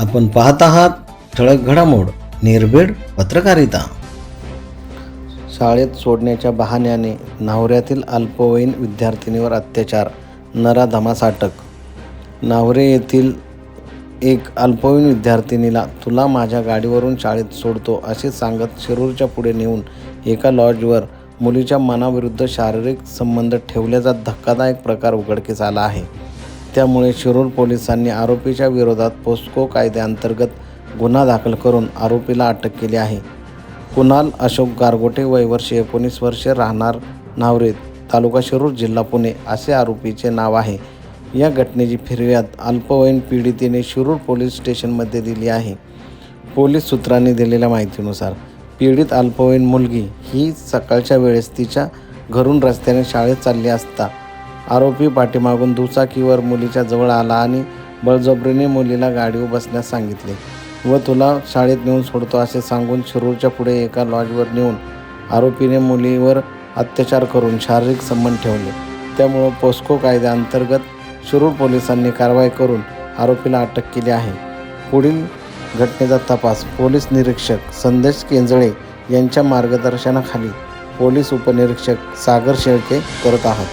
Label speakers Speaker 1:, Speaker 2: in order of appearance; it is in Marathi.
Speaker 1: आपण पाहत आहात ठळक घडामोड निर्भीड पत्रकारिता. शाळेत सोडण्याच्या बहाण्याने नावऱ्यातील अल्पवयीन विद्यार्थिनीवर अत्याचार नराधमास अटक नावरे येथील एक अल्पवयीन विद्यार्थिनीला तुला माझ्या गाडीवरून शाळेत सोडतो असे सांगत शिरूरच्या पुढे नेऊन एका लॉजवर मुलीच्या मनाविरुद्ध शारीरिक संबंध ठेवल्याचा धक्कादायक प्रकार उघडकीस आला आहे. त्यामुळे शिरूर पोलिसांनी आरोपीच्या विरोधात पोस्को कायद्याअंतर्गत गुन्हा दाखल करून आरोपीला अटक केली आहे. कुणाल अशोक गारगोटे वयवर्षी एकोणीस वर्षे राहणार नावरे तालुका शिरूर जिल्हा पुणे असे आरोपीचे नाव आहे. या घटनेची फिर्याद अल्पवयीन पीडितेने शिरूर पोलीस स्टेशनमध्ये दिली आहे. पोलीस सूत्रांनी दिलेल्या माहितीनुसार पीडित अल्पवयीन मुलगी ही सकाळच्या वेळेस तिच्या घरून रस्त्याने शाळेत चालली असता आरोपी पाठीमागून दुचाकीवर मुलीच्या जवळ आला आणि बळजबरीने मुलीला गाडीवर बसण्यास सांगितले. व तुला शाळेत नेऊन सोडतो असे सांगून शिरूरच्या पुढे एका लॉजवर नेऊन आरोपीने मुलीवर अत्याचार करून शारीरिक संबंध ठेवले. त्यामुळं पोस्को कायद्याअंतर्गत शिरूर पोलिसांनी कारवाई करून आरोपीला अटक केली आहे. पुढील घटनेचा तपास पोलीस निरीक्षक संदेश केंजळे यांच्या मार्गदर्शनाखाली पोलीस उपनिरीक्षक सागर शेळके करत आहात.